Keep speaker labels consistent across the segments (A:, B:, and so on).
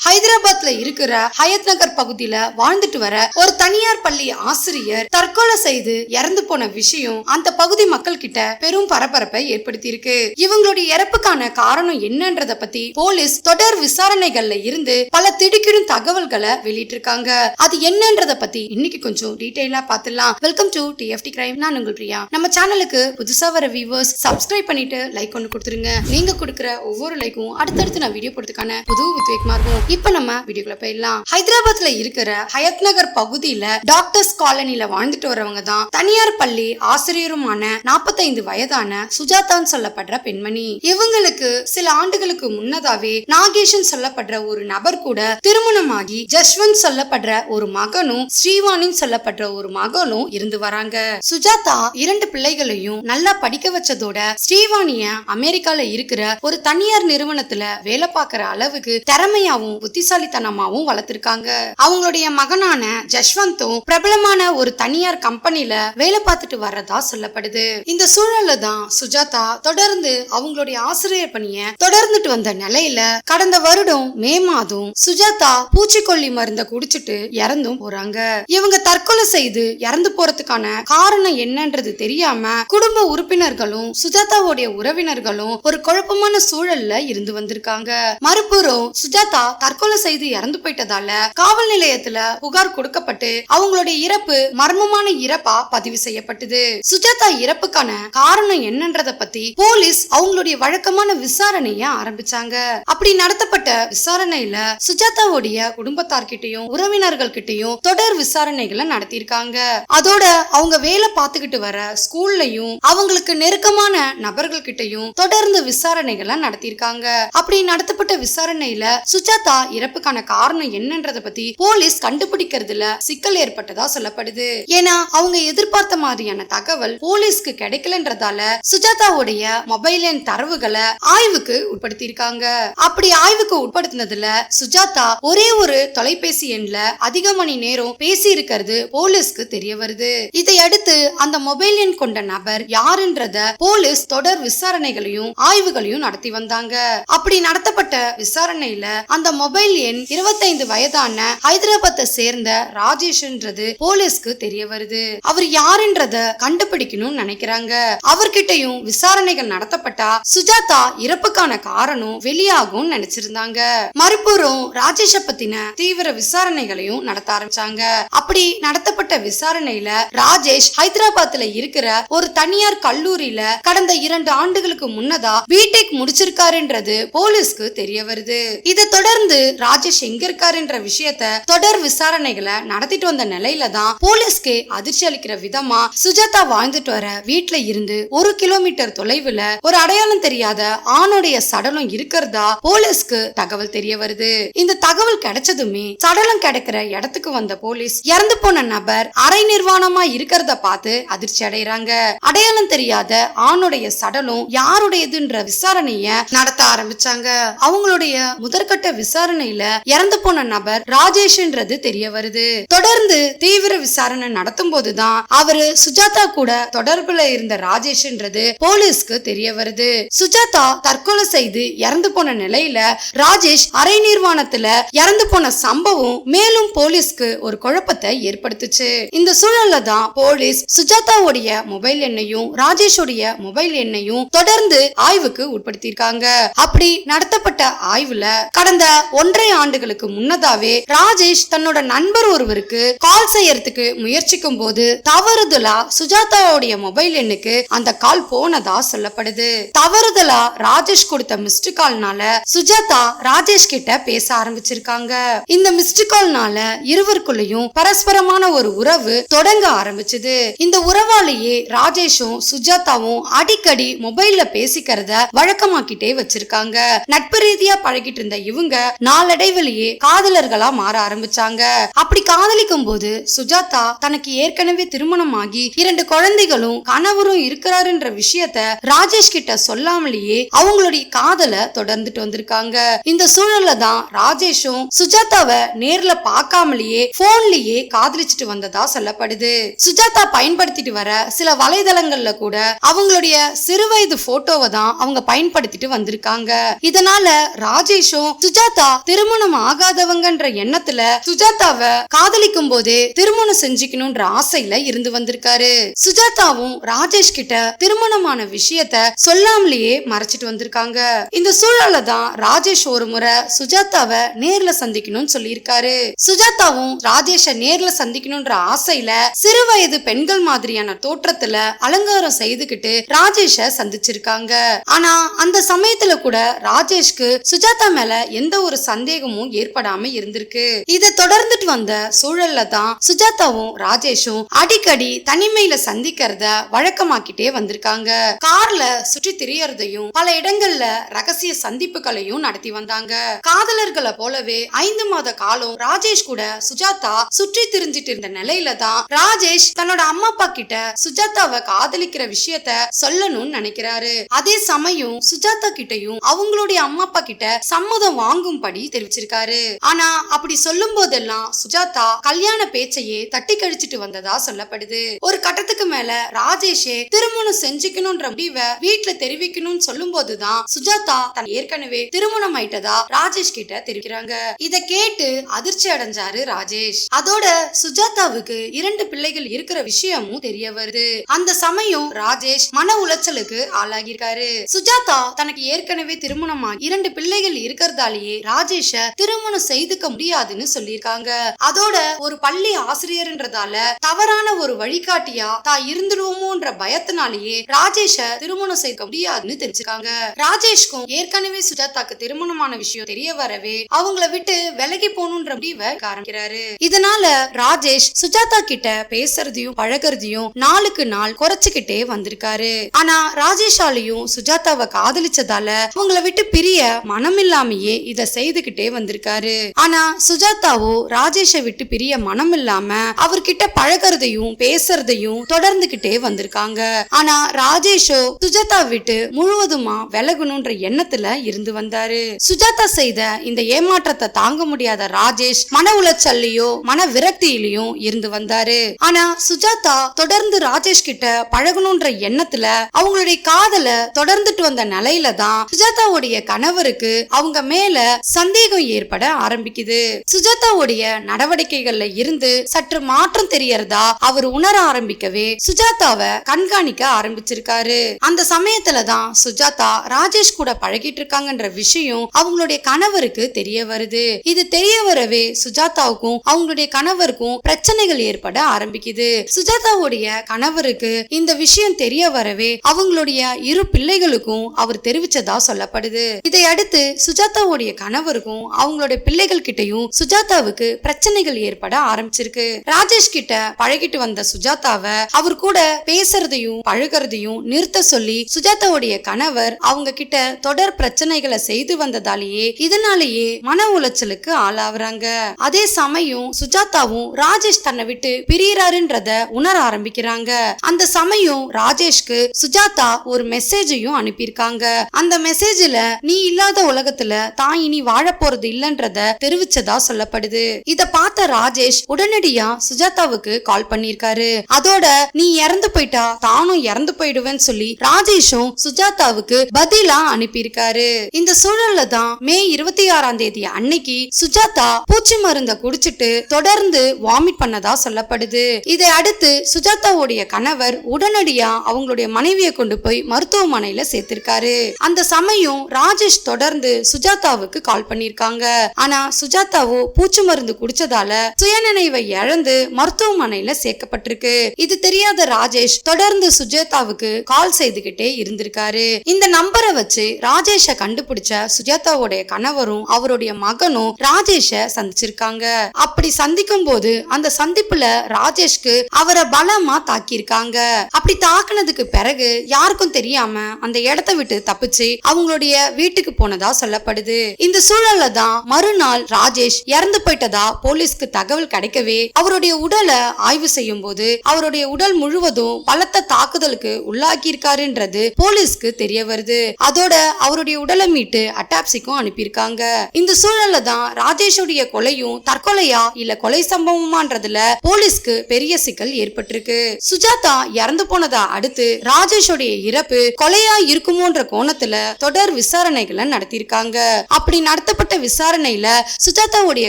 A: ஹைதராபாத்ல இருக்கிற ஹயத் நகர் பகுதியில வாழ்ந்துட்டு வர ஒரு தனியார் பள்ளி ஆசிரியர் தற்கொலை செய்து இறந்து போன விஷயம் அந்த பகுதி மக்கள் கிட்ட பெரும் பரபரப்பை ஏற்படுத்தி இருக்கு இவங்களுடைய இறப்புக்கான காரணம் என்னன்றத பத்தி போலீஸ் தொடர் விசாரணைகள்ல இருந்து பல திடுக்கிடும் தகவல்களை வெளியிட்டிருக்காங்க. அது என்னன்றத பத்தி இன்னைக்கு கொஞ்சம் டீடைலா பாத்துலாம் வெல்கம் டு டிஎஃப்டி கிரைம் நான் உங்கள் பிரியா. நம்ம சேனலுக்கு புதுசா வர வியூவர்ஸ் சப்ஸ்கிரைப் பண்ணிட்டு லைக் ஒன்று கொடுத்துருங்க. நீங்க கொடுக்குற ஒவ்வொரு லைக்கும் அடுத்தடுத்து நான் வீடியோ போடுறதுக்கான புது உத்வேகமா இருக்கும் இப்ப நம்ம வீடியோக்குள்ள போயிடலாம். ஹைதராபாத்ல இருக்கிற ஹயத் நகர் பகுதியில டாக்டர்ஸ் காலனில வாழ்ந்துட்டு வரவங்க தான் தனியார் பள்ளி ஆசிரியருமான நாற்பத்தைந்து வயதான சுஜாதான்னு சொல்லப்படுற பெண்மணி. இவங்களுக்கு சில ஆண்டுகளுக்கு முன்னதாவே நாகேஷன் சொல்லப்படுற ஒரு நபர் கூட திருமணமாகி ஜஸ்வந்த் சொல்லப்படுற ஒரு மகனும் ஸ்ரீவானின் சொல்லப்படுற ஒரு மகளும் இருந்து வராங்க. சுஜாதா இரண்டு பிள்ளைகளையும் நல்லா படிக்க வச்சதோட ஸ்ரீவாணிய அமெரிக்கால இருக்கிற ஒரு தனியார் நிறுவனத்துல வேலை பார்க்கற அளவுக்கு திறமையாவும் புத்திசாலித்தனமாவும் வளர்த்திருக்காங்க. அவங்களுடைய மகனான ஜஷ்வந்தும் பிரபலமான ஒரு தனியார் கம்பெனில வேலை பார்த்துட்டு வர்றதா சொல்லப்படுது. இந்த சூழல்ல தான் சுஜாதா தொடர்ந்து அவங்களுடைய ஆசிரியர் பணிய தொடர்ந்துட்டு வந்த நிலையில கடந்த வருடம் மே மாதம் சுஜாதா பூச்சிக்கொல்லி மருந்த குடிச்சிட்டு இறந்தும் போறாங்க. இவங்க தற்கொலை செய்து இறந்து போறதுக்கான காரணம் என்னன்றது தெரியாம குடும்ப உறுப்பினர்களும் சுஜாதாவுடைய உறவினர்களும் ஒரு குழப்பமான சூழல்ல இருந்து வந்திருக்காங்க. மறுபுறம் சுஜாதா தற்கொலை செய்து இறந்து போயிட்டதால காவல் நிலையத்துல புகார் கொடுக்கப்பட்டு அவங்களுடைய இறப்பு மர்மமான இறப்பா பதிவு செய்யப்பட்டது. சுஜாதா இறப்புக்கான காரணம் என்னன்றத பத்தி போலீஸ் அவங்களுடைய வழக்கமான விசாரணைய ஆரம்பிச்சாங்க. அப்படி நடத்தப்பட்ட விசாரணையில சுஜாதாவுடைய குடும்பத்தார்கிட்டயும் உறவினர்கள் கிட்டயும் தொடர் விசாரணைகளை நடத்தியிருக்காங்க. அதோட அவங்க வேலை பார்த்துக்கிட்டு வர ஸ்கூல்லையும் அவங்களுக்கு நெருக்கமான நபர்கள் கிட்டயும் தொடர்ந்து விசாரணைகளை நடத்தியிருக்காங்க. அப்படி நடத்தப்பட்ட விசாரணையில சுஜாதா இறப்புக்கான காரணம் என்னன்றத பத்தி போலீஸ் கண்டுபிடிக்கிறதுல சிக்கல் ஏற்பட்டதா சொல்லப்படுது. ஏன்னா அவங்க எதிர்பார்த்த மாதிரியான தகவல் போலீஸ்க்கு கிடைக்கலன்றதால சுஜாதாவுடைய மொபைல் எண் தரவுகளை ஆய்வுக்கு உட்படுத்தியிருக்காங்க. அப்படி ஆய்வுக்கு உட்படுத்தினதுல சுஜாதா ஒரே ஒரு தொலைபேசி எண்ல அதிக மணி நேரம் பேசி இருக்கிறது போலீஸ்க்கு தெரிய வருது. இதையடுத்து அந்த மொபைல் எண் கொண்ட நபர் யாருன்றத போலீஸ் தொடர் விசாரணைகளையும் ஆய்வுகளையும் நடத்தி வந்தாங்க. அப்படி நடத்தப்பட்ட விசாரணையில அந்த மொபைல் எண் இருபத்தைந்து வயதான ஹைதராபாத்தை சேர்ந்த ராஜேஷ்ன்றது போலீஸ்க்கு தெரிய வருது. அவர் யாருன்றத கண்டுபிடிக்கணும்னு நினைக்கிறாங்க. அவர்கிட்டயும் விசாரணைகள் நடத்தப்பட்டா சுஜாதா இறப்புக்கான காரணம் வெளியாகும் நினைச்சிருந்தாங்க. மறுபுறம் ராஜேஷ பத்தின தீவிர விசாரணைகளையும் நடத்த ஆரம்பிச்சாங்க. அப்படி நடத்தப்பட்ட விசாரணையில ராஜேஷ் ஹைதராபாத்ல இருக்கிற ஒரு தனியார் கல்லூரியில கடந்த இரண்டு ஆண்டுகளுக்கு முன்னதா பிடெக் முடிச்சிருக்காருன்றது போலீஸ்க்கு தெரிய வருது. இதை தொடர்ந்து ராஜேஷ் எங்க இருக்காருன்ற விஷயத்த தொடர் விசாரணைகளை நடத்திட்டு வந்த நிலையில தான் போலீஸ்க்கு அதிர்ச்சி அளிக்கிற விதமா சுஜாதா வாழ்ந்துட்டு வர வீட்டுல இருந்து ஒரு கிலோமீட்டர் தொலைவுல ஒரு அடையாளம் தெரியாத ஆணுடைய சடலம் இருக்கிறதா போலீஸ்க்கு தகவல் தெரிய வருது. இந்த தகவல் கிடைச்சதுமே சடலம் கிடைக்கிற இடத்துக்கு வந்த போலீஸ் இறந்து போன நபர் அரை நிர்வாணமா இருக்கிறத பார்த்து அதிர்ச்சி அடைறாங்க அடையாளம் தெரியாத ஆணுடைய சடலம் யாருடையதுன்ற விசாரணைய நடத்த ஆரம்பிச்சாங்க. அவங்களுடைய முதற்கட்ட விசாரணை விசாரணையில இறந்து போன நபர் ராஜேஷ்ன்றது தெரிய வருது. தொடர்ந்து தீவிர விசாரணை நடத்தும் போதுதான் அவரு சுஜாதா கூட தொடர்புல இருந்த ராஜேஷ்ன்றது போலீஸ்க்கு தெரிய வருது. சுஜாதா தற்கொலை செய்து இறந்து போன நிலையில ராஜேஷ் அரை நிர்வாணத்துல இறந்து போன சம்பவம் மேலும் போலீஸ்க்கு ஒரு குழப்பத்தை ஏற்படுத்துச்சு. இந்த சூழல்ல தான் போலீஸ் சுஜாதாவுடைய மொபைல் எண்ணையும் ராஜேஷுடைய மொபைல் எண்ணையும் தொடர்ந்து ஆய்வுக்கு உட்படுத்தியிருக்காங்க. அப்படி நடத்தப்பட்ட ஆய்வுல கடந்த ஒன்றரை ஆண்டுகளுக்கு முன்னதாவே ராஜேஷ் தன்னோட நண்பர் ஒருவருக்கு கால் செய்யறதுக்கு முயற்சிக்கும் போது தவறுதலா சுஜாதாவுடைய மொபைல் எண்ணுக்கு அந்த கால் போனதா சொல்லப்படுது. தவறுதலா ராஜேஷ் கொடுத்த மிஸ்டு கால்னால சுஜாதா ராஜேஷ் கிட்ட பேச ஆரம்பிச்சிருக்காங்க. இந்த மிஸ்டு கால்னால இருவருக்குள்ளயும் பரஸ்பரமான ஒரு உறவு தொடங்க ஆரம்பிச்சது. இந்த உறவாலேயே ராஜேஷும் சுஜாதாவும் அடிக்கடி மொபைல்ல பேசிக்கிறத வழக்கமாக்கிட்டே வச்சிருக்காங்க. நட்பு ரீதியா பழகிட்டு இருந்த இவங்க நாளடைவிலேயே காதலர்களா மாற ஆரம்பிச்சாங்க. அப்படி காதலிக்கும் போது சுஜாதா தனக்கு ஏற்கனவே திருமணமாகி இரண்டு குழந்தைகளும் கணவரும் இருக்கிறாருன்ற விஷயத்த ராஜேஷ் கிட்ட சொல்லாமலேயே அவங்களுடைய காதலை தொடர்ந்துட்டு வந்திருக்காங்க. இந்த சூழல்ல தான் ராஜேஷும் சுஜாதாவை நேர்ல பார்க்காமலேயே போன்லயே காதலிச்சுட்டு வந்ததா சொல்லப்படுது. சுஜாதா பயன்படுத்திட்டு வர சில வலைதளங்கள்ல கூட அவங்களுடைய சிறுவயது போட்டோவை தான் அவங்க பயன்படுத்திட்டு வந்திருக்காங்க. இதனால ராஜேஷும் சுஜாதா திருமணம் ஆகாதவங்கன்ற எண்ணத்துல சுஜாதாவை காதலிக்கும் போதே திருமணம் செஞ்சுக்கணும்ன்ற ஆசையில இருந்து வந்திருக்காரு. சுஜாதாவும் ராஜேஷ் கிட்ட திருமணமான விஷயத்த சொல்லாமலேயே மறைச்சிட்டு வந்திருக்காங்க. இந்த சூழல்ல தான் ராஜேஷ் ஒரு முறை சுஜாதாவை நேர்ல சந்திக்கணும்னு சொல்லியிருக்காரு. சுஜாதாவும் ராஜேஷ நேர்ல சந்திக்கணும்ன்ற ஆசையில சிறு வயது பெண்கள் மாதிரியான தோற்றத்துல அலங்காரம் செய்துகிட்டு ராஜேஷ சந்திச்சிருக்காங்க. ஆனா அந்த சமயத்துல கூட ராஜேஷ்க்கு சுஜாதா மேல எந்த ஒரு சந்தேகமும் ஏற்படாம இருந்திருக்கு. இதை தொடர்ந்துட்டு வந்த சூழல்ல தான் சுஜாதாவும் ராஜேஷும் அடிக்கடி தனிமையில சந்திக்கிறத வழக்கமாக்கிட்டே வந்திருக்காங்க. கார்ல சுற்றி திரியறதையும் பல இடங்கள்ல ரகசிய சந்திப்புகளையும் நடத்தி வந்தாங்க. காதலர்களை போலவே ஐந்து மாத காலம் ராஜேஷ் கூட சுஜாதா சுற்றி திரிஞ்சிட்டு இருந்த நிலையில தான் ராஜேஷ் தன்னோட அம்மா அப்பா கிட்ட சுஜாதாவை காதலிக்கிற விஷயத்த சொல்லணும்னு நினைக்கிறாரு. அதே சமயம் சுஜாதா கிட்டயும் அவங்களுடைய அம்மா அப்பா கிட்ட சம்மதம் வாங்கும் படி தெரிவிச்சிருக்காரு. ஆனா அப்படி சொல்லும் போதெல்லாம் சுஜாதா கல்யாண பேச்சையே தட்டி கழிச்சிட்டு வந்ததா சொல்லப்படுது. ஒரு கட்டத்துக்கு மேல ராஜேஷே திருமணம் செஞ்சுக்கணும்ன்ற முடிவை வீட்டுல தெரிவிக்கணும்னு சொல்லும் போதுதான் சுஜாதா தன் ஏற்கனவே திருமணம் ஆயிட்டதா ராஜேஷ் கிட்ட தெரிவிக்கிறாங்க. இத கேட்டு அதிர்ச்சி அடைஞ்சாரு ராஜேஷ். அதோட சுஜாதாவுக்கு இரண்டு பிள்ளைகள் இருக்கிற விஷயமும் தெரிய வருது. அந்த சமயம் ராஜேஷ் மன உளைச்சலுக்கு ஆளாகிருக்காரு சுஜாதா தனக்கு ஏற்கனவே திருமணமா இரண்டு பிள்ளைகள் இருக்கிறதாலேயே ராஜேஷ திருமணம் செய்துக்க முடியாதுன்னு சொல்லியிருக்காங்க. அதோட ஒரு பள்ளி ஆசிரியர்ன்றதால தவறான ஒரு வழிகாட்டியா தான் இருந்துருவோமோன்ற பயத்தினாலேயே ராஜேஷ திருமணம் செய்ய முடியாதுன்னு தெரிஞ்சுக்காங்க. ராஜேஷ்க்கும் ஏற்கனவே சுஜாதாக்கு திருமணமான விஷயம் தெரிய வரவே அவங்கள விட்டு விலகி போகணுன்ற முடிவை ஆரம்பிக்கிறாரு இதனால ராஜேஷ் சுஜாதா கிட்ட பேசுறதையும் பழகுறதையும் நாளுக்கு நாள் குறைச்சுக்கிட்டே வந்திருக்காரு. ஆனா ராஜேஷாலையும் சுஜாதாவை காதலிச்சதால அவங்கள விட்டு பிரிய மனமில்லாமையே இத செய்துகிட்டே வந்திருக்காரு. ஆனா சுஜாதாவோ ராஜேஷ விட்டு பிரிய மனம் இல்லாம அவர்கிட்ட பழகுறதையும் பேசுறதையும் தொடர்ந்துகிட்டே வந்திருக்காங்க. ஆனா ராஜேஷோ சுஜாதா விட்டு முழுவதுமா விலகணும்ன்ற எண்ணத்துல இருந்து வந்தாரு. சுஜாதா செய்த இந்த ஏமாற்றத்தை தாங்க முடியாத ராஜேஷ் மன உளைச்சல்லையோ மன விரக்தியிலையும் இருந்து வந்தாரு. ஆனா சுஜாதா தொடர்ந்து ராஜேஷ் கிட்ட பழகணும்ன்ற எண்ணத்துல அவங்களுடைய காதல தொடர்ந்துட்டு வந்த நிலையில தான் சுஜாதாவுடைய கணவருக்கு அவங்க மேல சந்தேகம் ஏற்பட ஆரம்பிக்குது. சுஜாதாவுடைய நடவடிக்கைகள்ல இருந்து சற்று மாற்றம் தெரியறதா அவர் உணர ஆரம்பிக்கவே சுஜாதாவை கண்காணிக்க ஆரம்பிச்சிருக்காரு. அந்த சமயத்துலதான் சுஜாதா ராஜேஷ் கூட பழகிட்டு இருக்காங்கன்ற விஷயம் அவங்களுடைய கணவருக்கு தெரிய வருது. இது தெரிய வரவே சுஜாதாவுக்கும் அவங்களுடைய கணவருக்கும் பிரச்சனைகள் ஏற்பட ஆரம்பிக்குது. சுஜாதாவுடைய கணவருக்கு இந்த விஷயம் தெரிய வரவே அவங்களுடைய இரு பிள்ளைகளுக்கும் அவர் தெரிவிச்சதா சொல்லப்படுது. இதையடுத்து சுஜாதாவுடைய கணவர் கணவருக்கும் அவங்களுடைய பிள்ளைகள் கிட்டையும் சுஜாதாவுக்கு பிரச்சனைகள் ஏற்பட ஆரம்பிச்சிருக்கு. ராஜேஷ் கிட்ட பழகிட்டு வந்த சுஜாதாவை அவர் கூட பேசுறதையும் பழகுறதையும் நிறுத்த சொல்லி சுஜாதாவுடைய கணவர் அவங்க கிட்ட தொடர் பிரச்சனைகளை செய்து வந்ததாலேயே இதனாலேயே மன உளைச்சலுக்கு ஆளாவுறாங்க. அதே சமயம் சுஜாதாவும் ராஜேஷ் தன்னை விட்டு பிரியறாருன்றத உணர ஆரம்பிக்கிறாங்க. அந்த சமயம் ராஜேஷ்க்கு சுஜாதா ஒரு மெசேஜையும் அனுப்பியிருக்காங்க. அந்த மெசேஜ்ல நீ இல்லாத உலகத்துல தான் இனி வாழ போறது இல்லன்றத தெரிவிச்சதா சொல்லப்படுது. இத பார்த்த ராஜேஷ் உடனடியா சுஜாதாவுக்கு கால் பண்ணிருக்காரு அதோட நீ இறந்து போயிட்டா? தானும் இறந்து போயிடுவேன்னு சொல்லி ராஜேஷும் சுஜாதாவுக்கு பதிலா அனுப்பியிருக்காரு. இந்த சூழல்ல தான் மே இருபத்தி ஆறாம் தேதி அன்னைக்கு சுஜாதா பூச்சி மருந்த குடிச்சிட்டு தொடர்ந்து வாமிட் பண்ணதா சொல்லப்படுது. இதை அடுத்து சுஜாதாவுடைய கணவர் உடனடியா அவங்களுடைய மனைவியை கொண்டு போய் மருத்துவமனையில சேர்த்திருக்காரு. அந்த சமயம் ராஜேஷ் தொடர்ந்து சுஜாதாவுக்கு கால் கால் பண்ணிருக்காங்க. ஆனா சுஜாதாவோ பூச்சி மருந்து குடிச்சதால சுயநினைவை இழந்து மருத்துவமனையில சேர்க்கப்பட்டிருக்கு. இது தெரியாத ராஜேஷ் தொடர்ந்து சுஜாதாவுக்கு கால் செய்துகிட்டே இருந்திருக்காரு. இந்த நம்பரை வச்சு ராஜேஷ கண்டுபிடிச்ச சுஜாதாவுடைய கணவரும் அவருடைய மகனும் ராஜேஷ சந்திச்சிருக்காங்க. அப்படி சந்திக்கும் போது அந்த சந்திப்புல ராஜேஷ்க்கு அவரை பலமா தாக்கியிருக்காங்க. அப்படி தாக்குனதுக்கு பிறகு யாருக்கும் தெரியாம அந்த இடத்த விட்டு தப்பிச்சு அவங்களுடைய வீட்டுக்கு போனதா சொல்லப்படுது. இந்த சூழல்ல தான் மறுநாள் ராஜேஷ் இறந்து போயிட்டதா போலீஸ்க்கு தகவல் கிடைக்கவே அவருடைய உடலை ஆய்வு செய்யும் போது அவருடைய உடல் முழுவதும் பலத்த தாக்குதலுக்கு உள்ளாக்கி இருக்காருன்றது போலீஸ்க்கு தெரிய வருது. அதோட அவருடைய உடலை மீட்டு அட்டாப்சிக்கும் அனுப்பியிருக்காங்க. இந்த சூழல்ல தான் ராஜேஷுடைய கொலையும் தற்கொலையா இல்ல கொலை சம்பவமான்றதுல போலீஸ்க்கு பெரிய சிக்கல் ஏற்பட்டிருக்கு. சுஜாதா இறந்து போனதா அடுத்து ராஜேஷுடைய இறப்பு கொலையா இருக்குமோன்ற கோணத்துல தொடர் விசாரணைகளை நடத்தியிருக்காங்க. அப்படி நட நடத்தப்பட்ட விசாரணையில சுஜாதாவுடைய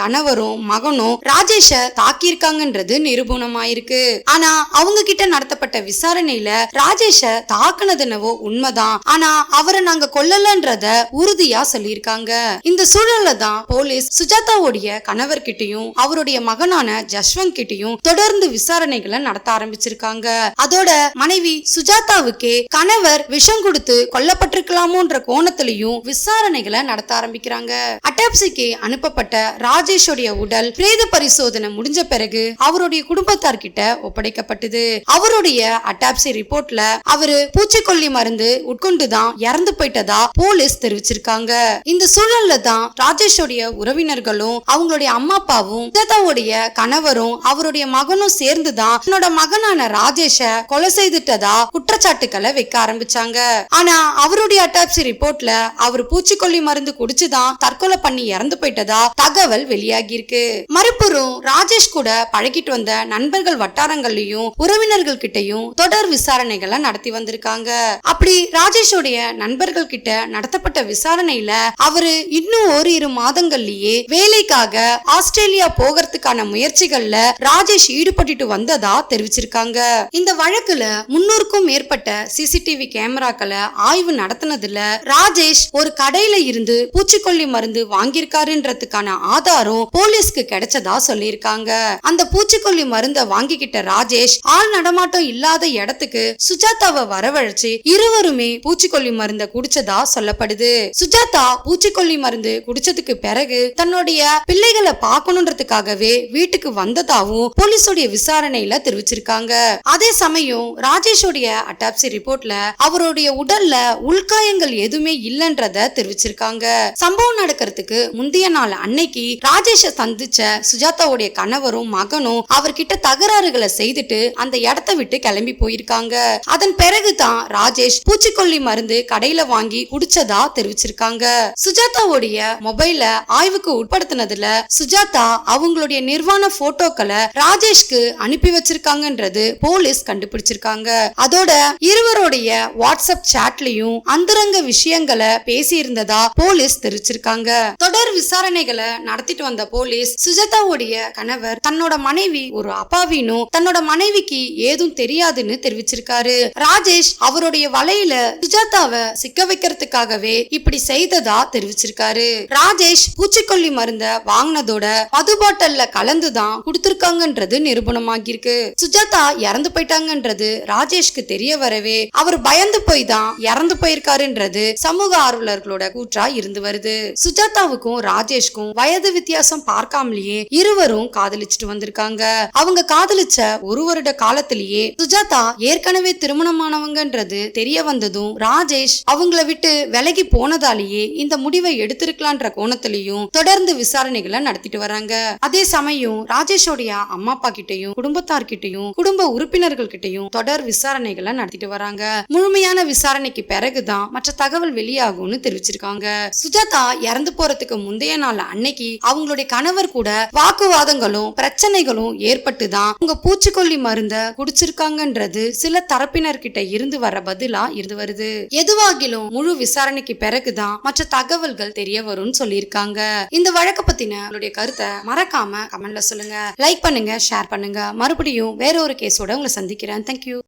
A: கணவரும் மகனும் ராஜேஷ தாக்கியிருக்காங்கன்றது நிரூபணமாயிருக்கு. ஆனா அவங்க கிட்ட நடத்தப்பட்ட விசாரணையில ராஜேஷ தாக்குனதுனவோ உண்மைதான். ஆனா அவரை நாங்க கொல்லலன்றத உறுதியா சொல்லியிருக்காங்க. இந்த சூழல்ல தான் போலீஸ் சுஜாதாவுடைய கணவர்கிட்டயும் அவருடைய மகனான ஜஸ்வந்த் கிட்டயும் தொடர்ந்து விசாரணைகளை நடத்த ஆரம்பிச்சிருக்காங்க. அதோட மனைவி சுஜாதாவுக்கே கணவர் விஷம் கொடுத்து கொல்லப்பட்டிருக்கலாமோன்ற கோணத்திலையும் விசாரணைகளை நடத்த ஆரம்பிக்கிறாங்க. அட்டாப்சிக்கு அனுப்பப்பட்ட ராஜேஷோடைய உடல் பிரேத பரிசோதனை முடிஞ்ச பிறகு அவருடைய குடும்பத்தார்கிட்ட ஒப்படைக்கப்பட்டது. அவருடைய அட்டாப்சி ரிப்போர்ட்ல அவரு பூச்சிக்கொல்லி மருந்து உட்கொண்டுதான் இறந்து போயிட்டதா போலீஸ் தெரிவிச்சிருக்காங்க. இந்த சூழல்ல தான் ராஜேஷோடைய உறவினர்களும் அவங்களுடைய அம்மா அப்பாவும் சுஜாதாவுடைய கணவரும் அவருடைய மகனும் சேர்ந்துதான் தன்னோட மகனான ராஜேஷ கொலை செய்துட்டதா குற்றச்சாட்டுக்களை வைக்க ஆரம்பிச்சாங்க. ஆனா அவருடைய அட்டாப்சி ரிப்போர்ட்ல அவர் பூச்சிக்கொல்லி மருந்து குடிச்சுதான் தற்கொலை பண்ணி இறந்து போயிட்டதா தகவல் வெளியாகி இருக்கு மறுபுறம் ராஜேஷ் கூட பழகிட்டு வந்த நண்பர்கள் வட்டாரங்கள்லயும் உறவினர்கள் கிட்டயும் தொடர் விசாரணைகளை நடத்தி வந்திருக்காங்க. அப்படி ராஜேஷோடைய நண்பர்கள் கிட்ட நடத்தப்பட்ட விசாரணையில அவரு இன்னும் ஓரிரு மாதங்கள்லயே வேலைக்காக ஆஸ்திரேலியா போகிறதுக்கான முயற்சிகள்ல ராஜேஷ் ஈடுபட்டுட்டு வந்ததா தெரிவிச்சிருக்காங்க. இந்த வழக்குல முன்னூறுக்கும் மேற்பட்ட சிசிடிவி கேமராக்களை ஆய்வு நடத்தினதுல ராஜேஷ் ஒரு கடையில இருந்து பூச்சிக்கொல்லி மருந்து வாங்கியிருக்காருன்றதுக்கான ஆதாரம் போலீஸ்க்கு கிடைச்சதா சொல்லியிருக்காங்க. அந்த பூச்சிக்கொல்லி மருந்த வாங்கிக்கிட்ட ராஜேஷ் ஆள் நடமாட்டம் இல்லாத இடத்துக்கு சுஜாதாவை வரவழைச்சு இருவருமே பூச்சிக்கொல்லி மருந்த குடிச்சதா சொல்லப்படுது. சுஜாதா பூச்சிக்கொல்லி மருந்து குடிச்சதுக்கு பிறகு தன்னுடைய பிள்ளைகளை பார்க்கணுன்றதுக்காகவே வீட்டுக்கு வந்ததாவும் போலீஸோடைய விசாரணையில தெரிவிச்சிருக்காங்க. அதே சமயம் ராஜேஷோடைய அட்டாப்சி ரிப்போர்ட்ல அவருடைய உடல்ல உள்காயங்கள் எதுவுமே இல்லைன்றத தெரிவிச்சிருக்காங்க. சம்பவம் நடக்கிறதுக்கு முந்தைய நாள் அன்னைக்கு ராஜேஷ சந்திச்ச சுஜாதாவுடைய கணவரும் மகனும் அவர்கிட்ட தகராறுகளை செய்துட்டு அந்த இடத்த விட்டு கிளம்பி போயிருக்காங்க. அதன் பிறகுதான் ராஜேஷ் பூச்சிக்கொல்லி மருந்து கடையில வாங்கி குடிச்சதா தெரிவிச்சிருக்காங்க. சுஜாதாவுடைய மொபைல ஆய்வுக்கு உட்படுத்தினதுல சுஜாதா அவங்களுடைய நிர்வாண போட்டோக்களை ராஜேஷ்க்கு அனுப்பி வச்சிருக்காங்கன்றது போலீஸ் கண்டுபிடிச்சிருக்காங்க. அதோட இருவருடைய வாட்ஸ்அப் சாட்லயும் அந்தரங்க விஷயங்களை பேசி இருந்ததா போலீஸ் தெரிவிச்சிருக்காங்க. தொடர் விசாரணைகளை நடத்திட்டு வந்த போலீஸ் சுஜாதாவுடைய கணவர் தன்னோட மனைவி ஒரு அப்பாவினும் தன்னோட மனைவிக்கு ஏதும் தெரியாதுன்னு தெரிவிச்சிருக்காரு. ராஜேஷ் அவருடைய வலையில சுஜாதாவை சிக்க வைக்கிறதுக்காகவே இப்படி செய்ததா தெரிவிச்சிருக்காரு. ராஜேஷ் பூச்சிக்கொல்லி மருந்த வாங்கினதோட மது பாட்டல்ல கலந்துதான் கொடுத்திருக்காங்கன்றது நிரூபணமாகிருக்கு சுஜாதா இறந்து போயிட்டாங்கன்றது ராஜேஷ்க்கு தெரிய வரவே அவர் பயந்து போய் தான் இறந்து போயிருக்காருன்றது சமூக ஆர்வலர்களோட கூற்றா இருந்து வருது. சுஜாதாவுக்கும் ராஜேஷ்க்கும் வயது வித்தியாசம் பார்க்காமலேயே இருவரும் காதலிச்சுட்டு வந்திருக்காங்க. அவங்க காதலிச்ச ஒரு வருட காலத்திலேயே சுஜாதா ஏற்கனவே திருமணமானவங்கன்றது தெரிய வந்ததும் ராஜேஷ் அவங்கள விட்டு விலகி போனதாலேயே இந்த முடிவை எடுத்திருக்கலான்ற கோணத்திலையும் தொடர்ந்து விசாரணைகளை நடத்திட்டு வராங்க. அதே சமயம் ராஜேஷோடைய அம்மா அப்பா கிட்டயும் குடும்பத்தார்கிட்டயும் குடும்ப உறுப்பினர்கள் கிட்டயும் தொடர் விசாரணைகளை நடத்திட்டு வராங்க. முழுமையான விசாரணைக்கு பிறகுதான் மற்ற தகவல் வெளியாகும்னு தெரிவிச்சிருக்காங்க. சுஜாதா இறந்து போறதுக்கு முந்தைய நாள் அன்னைக்கு அவங்களுடைய கணவர் கூட வாக்குவாதங்களும் பிரச்சனைகளும் ஏற்பட்டுதான் உங்க பூச்சிக்கொல்லி மருந்த குடிச்சிருக்காங்கன்றது சில தரப்பினர்கிட்ட இருந்து வர பதிலா இருந்து வருது. எதுவாகிலும் முழு விசாரணைக்கு பிறகுதான் மற்ற தகவல்கள் தெரிய வரும்னு சொல்லியிருக்காங்க. இந்த வழக்க பத்தின உங்களுடைய கருத்தை மறக்காம கமெண்ட்ல சொல்லுங்க. லைக் பண்ணுங்க ஷேர் பண்ணுங்க. மறுபடியும் வேற ஒரு கேஸோட உங்களை சந்திக்கிறேன். தேங்க்யூ